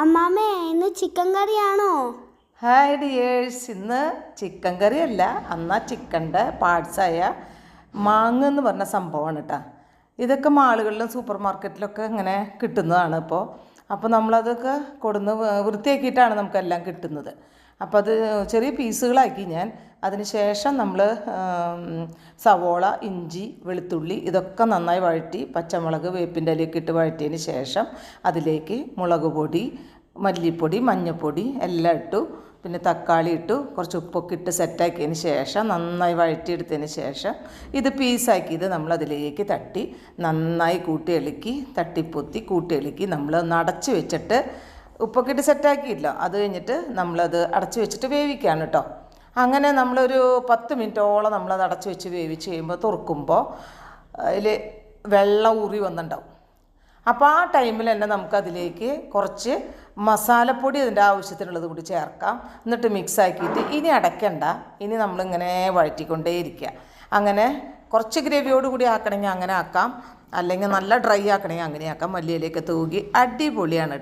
അമ്മാമ്മേ ഇന്ന് chicken കറിയാണോ? Hi dears. ഇന്ന് chicken കറി അല്ല അന്നാ ചിക്കന്റെ പാർട്സായ മാങ്ങ എന്ന് പറഞ്ഞ സംഭവമാണ് കേട്ടോ. ഇതൊക്കെ മാളുകളിലും സൂപ്പർ മാർക്കറ്റിലൊക്കെ ഇങ്ങനെ കിട്ടുന്നതാണ് ഇപ്പോൾ. അപ്പോൾ നമ്മളതൊക്കെ കൊടുന്ന് വൃത്തിയാക്കിയിട്ടാണ് നമുക്കെല്ലാം കിട്ടുന്നത്. അപ്പോൾ അത് ചെറിയ പീസുകളാക്കി ഞാൻ. അതിന് ശേഷം നമ്മൾ സവോള ഇഞ്ചി വെളുത്തുള്ളി ഇതൊക്കെ നന്നായി വഴറ്റി പച്ചമുളക് വേപ്പിന്റെ ഇലയൊക്കെ ഇട്ട് വഴറ്റിയതിന് ശേഷം അതിലേക്ക് മുളക് പൊടി മല്ലിപ്പൊടി മഞ്ഞൾപ്പൊടി എല്ലാം ഇട്ടു. പിന്നെ തക്കാളി ഇട്ടു. കുറച്ച് ഉപ്പൊക്കെ ഇട്ട് സെറ്റാക്കിയതിന് ശേഷം നന്നായി വഴറ്റിയെടുത്തതിന് ശേഷം ഇത് പീസാക്കിയത് നമ്മൾ അതിലേക്ക് തട്ടി നന്നായി കൂട്ടി ഇളക്കി തട്ടിപ്പൊത്തി കൂട്ടി ഇളക്കി നമ്മൾ ഒന്ന് അടച്ച് വെച്ചിട്ട് ഉപ്പൊക്കെ ഇട്ട് സെറ്റാക്കിയില്ല അത് കഴിഞ്ഞിട്ട് നമ്മളത് അടച്ചു വെച്ചിട്ട് വേവിക്കുകയാണ് കേട്ടോ അങ്ങനെ നമ്മളൊരു പത്ത് മിനിറ്റോളം നമ്മളത് അടച്ചു വെച്ച് വേവിച്ച് കഴിയുമ്പോൾ തുറക്കുമ്പോൾ അതിൽ വെള്ളം ഊറി വന്നിട്ടുണ്ടാവും അപ്പോൾ ആ ടൈമിൽ തന്നെ നമുക്കതിലേക്ക് കുറച്ച് മസാലപ്പൊടി അതിന്റെ ആവശ്യത്തിനുള്ളത് കൂടി ചേർക്കാം. എന്നിട്ട് മിക്സ് ആക്കിയിട്ട് ഇനി അടയ്ക്കണ്ട ഇനി നമ്മളിങ്ങനെ വഴറ്റിക്കൊണ്ടേയിരിക്കുക അങ്ങനെ കുറച്ച് ഗ്രേവിയോട് കൂടി ആക്കണമെങ്കിൽ അങ്ങനെ ആക്കാം. അല്ലെങ്കിൽ നല്ല ഡ്രൈ ആക്കണമെങ്കിൽ അങ്ങനെ ആക്കാം. മല്ലിയിലേക്ക് തൂകി അടിപൊളിയാണ് കേട്ടോ